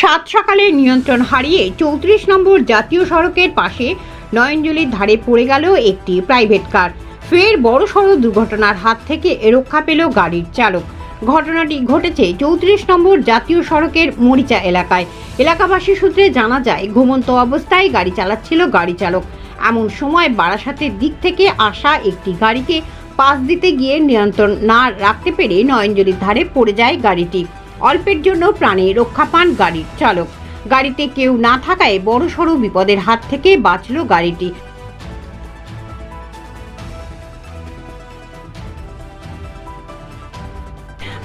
সাত সকালে নিয়ন্ত্রণ হারিয়ে চৌত্রিশ নম্বর জাতীয় সড়কের পাশে নয়নজলির ধারে পড়ে গেল একটি প্রাইভেট কার ফের বড় বড়সড় দুর্ঘটনার হাত থেকে রক্ষা পেল গাড়ির চালক। ঘটনাটি ঘটেছে চৌত্রিশ নম্বর জাতীয় সড়কের মরিচা এলাকায়। এলাকাবাসী সূত্রে জানা যায়, ঘুমন্ত অবস্থায় গাড়ি চালাচ্ছিল গাড়ি চালক। এমন সময় বারাসাতের দিক থেকে আসা একটি গাড়িকে পাশ দিতে গিয়ে নিয়ন্ত্রণ না রাখতে পেরে নয়নজলির ধারে পড়ে যায় গাড়িটি। অল্পের জন্য প্রাণে রক্ষা পান গাড়ির চালক। গাড়িতে কেউ না থাকায় বড়সড় বিপদের হাত থেকে বাঁচল গাড়িটি।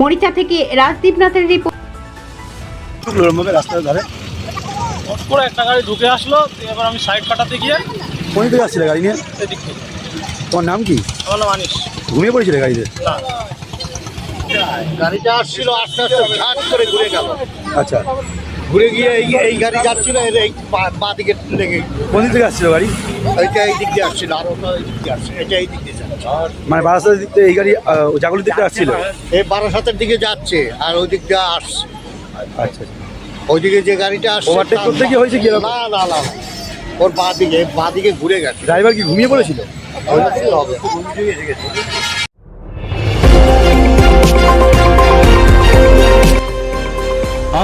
মরিচা থেকে রাজদীপ নাথের রিপোর্ট। রাস্তার ধারে। হট করে একটা গাড়ি ঢুকে আসলো এবার আমি সাইড কাটাতে গিয়ে কোন দিকে যাচ্ছিলে গাড়ি নিয়ে? তোমার নাম কি? আমার নাম আনিস। ঘুমিয়ে পড়েছিলে গাড়িতে? না। গাড়িটা আসছিল আস্তে আস্তে করে ঘুরে গেল। আচ্ছা। ঘুরে গিয়ে এই এই গাড়ি যাচ্ছিল এর এই বা- দিকে লেগে কোন দিক থেকে আসছিল গাড়ি? এইটা এই দিক দিয়ে আসছিল আর ওটা এই দিক দিয়ে আসছে এটা এই দিক দিয়ে যাচ্ছে। মানে বারাসাতের দিক থেকে এই গাড়ি আহ, জাগলির দিক থেকে আসছিল? এই বারাসাতের দিকে যাচ্ছে আর ওই দিক দিয়ে আসছে। আচ্ছা ওইদিকে যে গাড়িটা আসছে করতে হয়েছে কি এরকম? না না না না। ওর বাঁ দিকে বাঁ দিকে ঘুরে গেছে। ড্রাইভার কি ঘুমিয়ে পড়েছিল? হবে